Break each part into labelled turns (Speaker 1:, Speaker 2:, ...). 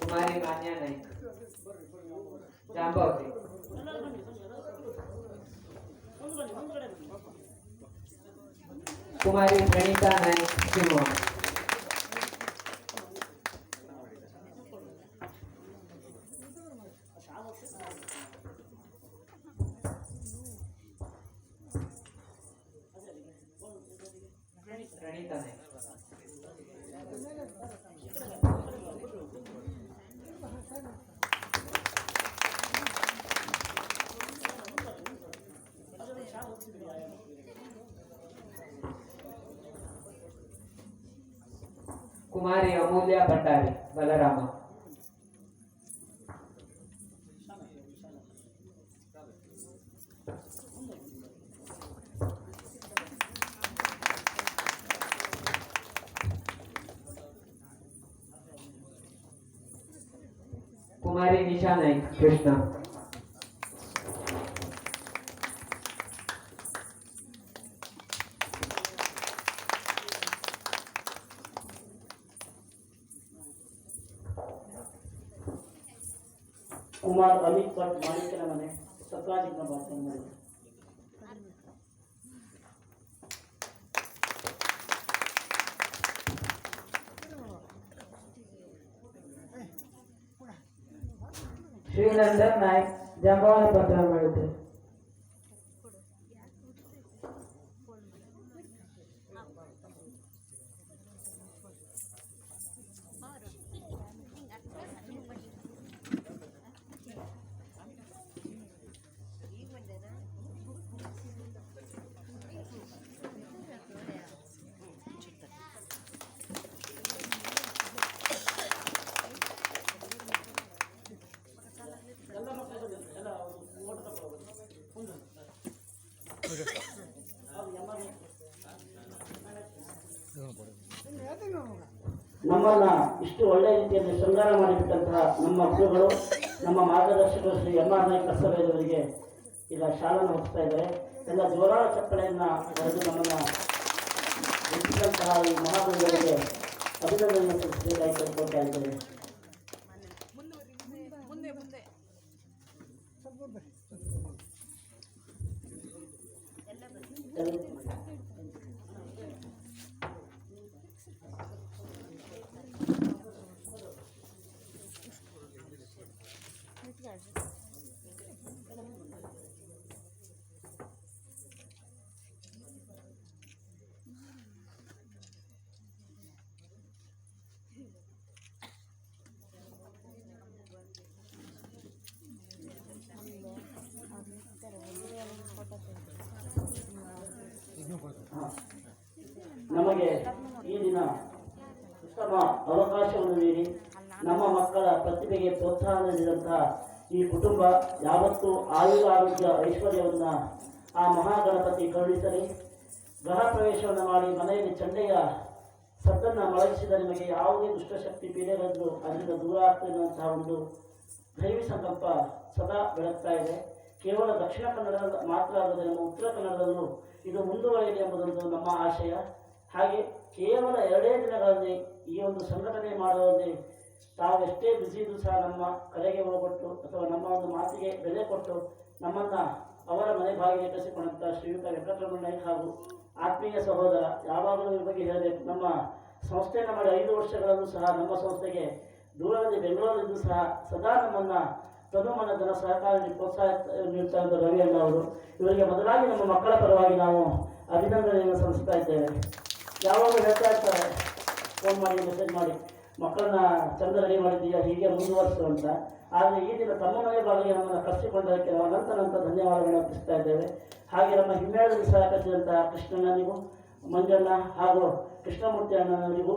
Speaker 1: कुमारी मान्या नाईक कुमारी प्रणीता नायक किंवा कुमारी अमूल्या
Speaker 2: भंडारी बलराम कुमारी निशा नाईक कृष्णा कुमार अमित
Speaker 1: भट्ट मालिक के नाम है।
Speaker 2: सत्रह जितना बात है हमारे શ્રીનંદન નાયક જંબાવત પત્ર મળ્યું ನಮ್ಮನ್ನ ಇಷ್ಟು ಒಳ್ಳೆಯ ರೀತಿಯಲ್ಲಿ ಶೃಂಗಾರ ಮಾಡಿಬಿಟ್ಟಂತಹ ನಮ್ಮ ಗುರುಗಳು ನಮ್ಮ ಮಾರ್ಗದರ್ಶಕರು ಶ್ರೀ ಎಂ ಆರ್ ನಾಯ್ಕ ಕಸ್ತಬೇದವರಿಗೆ ಈಗ ಶಾಲನ್ನು ಹೊತ್ತಿಸ್ತಾ ಇದ್ದಾರೆ. ಎಲ್ಲ ಜೋರಾಳ ಚಪ್ಪಳೆಯನ್ನ ಬರೆದು ನಮ್ಮನ್ನ ಹೆಚ್ಚಿದಂತಹ ಈ ಮಹಾಗುರುಗಳಿಗೆ ಅಭಿನಂದನೆ ಸಲ್ಲಿಸಬೇಕಾಗಿ ಕೇಳ್ಕೊಳ್ತಾ ಇದ್ದೇವೆ ನಮಗೆ ಈ ದಿನ ಉತ್ತಮ ಅವಕಾಶವನ್ನು ನೀಡಿ ನಮ್ಮ ಮಕ್ಕಳ ಪ್ರತಿಭೆಗೆ ಪ್ರೋತ್ಸಾಹ ನೀಡಿದಂತಹ ಈ ಕುಟುಂಬ ಯಾವತ್ತೂ ಆಯುರ ಆರೋಗ್ಯ ಐಶ್ವರ್ಯವನ್ನ ಆ ಮಹಾಗಣಪತಿ ಕರುಣಿಸಲಿ. ಗೃಹ ಪ್ರವೇಶವನ್ನು ಮಾಡಿ ಮನೆಯಲ್ಲಿ ಚಂಡೆಯ ಸದ್ದನ್ನು ಮೊಳಗಿಸಿದ ನಿಮಗೆ ಯಾವುದೇ ದುಷ್ಟಶಕ್ತಿ ಪೀಡೆಗಳನ್ನು ಅಲ್ಲಿಂದ ದೂರ ಆಗ್ತಿರುವಂತಹ ಒಂದು ದೈವಿ ಸಂಕಲ್ಪ ಸದಾ ಬೆಳಗ್ತಾ ಇದೆ. ಕೇವಲ ದಕ್ಷಿಣ ಕನ್ನಡ ಮಾತ್ರ ಅಲ್ಲದೆ ನಮ್ಮ ಉತ್ತರ ಕನ್ನಡದಲ್ಲೂ ಇದು ಮುಂದುವರಿಯಲಿ ಎಂಬುದೊಂದು ನಮ್ಮ ಆಶಯ. ಹಾಗೆ ಕೇವಲ ಎರಡೇ ದಿನಗಳಲ್ಲಿ ಈ ಒಂದು ಸಂಘಟನೆ ಮಾಡುವಲ್ಲಿ ತಾವೆಷ್ಟೇ ಬ್ಯುಸಿ ಇದ್ರೂ ಸಹ ನಮ್ಮ ಕರೆಗೆ ಒಳಪಟ್ಟು ಅಥವಾ ನಮ್ಮ ಒಂದು ಮಾತಿಗೆ ಬೆಲೆ ಕೊಟ್ಟು ನಮ್ಮನ್ನ ಅವರ ಮನೆ ಬಾಗಿಲಿಗೆ ಕಸಿಕೊಂಡಂಥ ಶ್ರೀಯುತ ವೆಂಕಟರಮಣ ನಾಯ್ಕ ಹಾಗೂ ಆತ್ಮೀಯ ಸಹೋದರ ಯಾವಾಗಲೂ ಈ ಬಗ್ಗೆ ಹೇಳಬೇಕು. ನಮ್ಮ ಸಂಸ್ಥೆಯನ್ನು ಮಾಡಿ ಐದು ವರ್ಷಗಳಲ್ಲೂ ಸಹ ನಮ್ಮ ಸಂಸ್ಥೆಗೆ ದೂರದಲ್ಲಿ ಬೆಂಗಳೂರಲ್ಲಿದ್ದು ಸಹ ಸದಾ ನಮ್ಮನ್ನ ತನುಮನ ಜನ ಸಹಕಾರ ಪ್ರೋತ್ಸಾಹ ನೀಡ್ತಾ ಇದ್ದ ರವಿಯಣ್ಣ ಅವರು. ಇವರಿಗೆ ಮೊದಲಾಗಿ ನಮ್ಮ ಮಕ್ಕಳ ಪರವಾಗಿ ನಾವು ಅಭಿನಂದನೆಯನ್ನು ಸಲ್ಲಿಸ್ತಾ ಇದ್ದೇವೆ. ಯಾವಾಗಲೂ ಹೇಳ್ತಾ ಇರ್ತಾರೆ ಫೋನ್ ಮಾಡಿ ಮೆಸೇಜ್ ಮಾಡಿ, ಮಕ್ಕಳನ್ನ ಚಂದ ರೆಡಿ ಮಾಡಿದ್ದೀಯಾ ಹೀಗೆ ಮುಂದುವರಿಸು ಅಂತ. ಆದರೆ ಈ ದಿನ ತಮ್ಮ ಮನೆ ಬಾಗಿಲಿಗೆ ನಮ್ಮನ್ನು ಕರೆಸಿಕೊಂಡದಕ್ಕೆ ನಾವು ಅನಂತ ಅನಂತ ಧನ್ಯವಾದಗಳನ್ನು ಅರ್ಪಿಸ್ತಾ ಇದ್ದೇವೆ. ಹಾಗೆ ನಮ್ಮ ಹಿಮ್ಮೇಳದಲ್ಲಿ ಸಹಕರಿಸಿದಂತಹ ಕೃಷ್ಣಣ್ಣನಿಗೂ ಮಂಜಣ್ಣ ಹಾಗೂ ಕೃಷ್ಣಮೂರ್ತಿ ಅಣ್ಣನವರಿಗೂ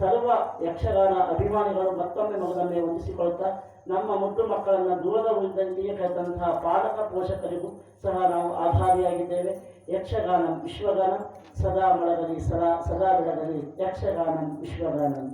Speaker 2: ಸರ್ವ ಯಕ್ಷಗಾನ ಅಭಿಮಾನಿಗಳು ಮತ್ತೊಮ್ಮೆ ಮಗದೊಮ್ಮೆ ವಂದಿಸಿಕೊಳ್ಳುತ್ತಾ ನಮ್ಮ ಮುದ್ದು ಮಕ್ಕಳನ್ನು ದೂರದ ಉಳಿದಂತೆಯೇ ಕರೆದಂತಹ ಪಾಲಕ ಪೋಷಕರಿಗೂ ಸಹ ನಾವು ಆಭಾರಿಯಾಗಿದ್ದೇವೆ ಯಕ್ಷಗಾನ ವಿಶ್ವಗಾನ, ಸದಾ ಮೊಳಗಲಿ, ಸದಾ ಸದಾ ಬೆಳಗಲಿ, ಯಕ್ಷಗಾನಂ ವಿಶ್ವಗಾನಂ.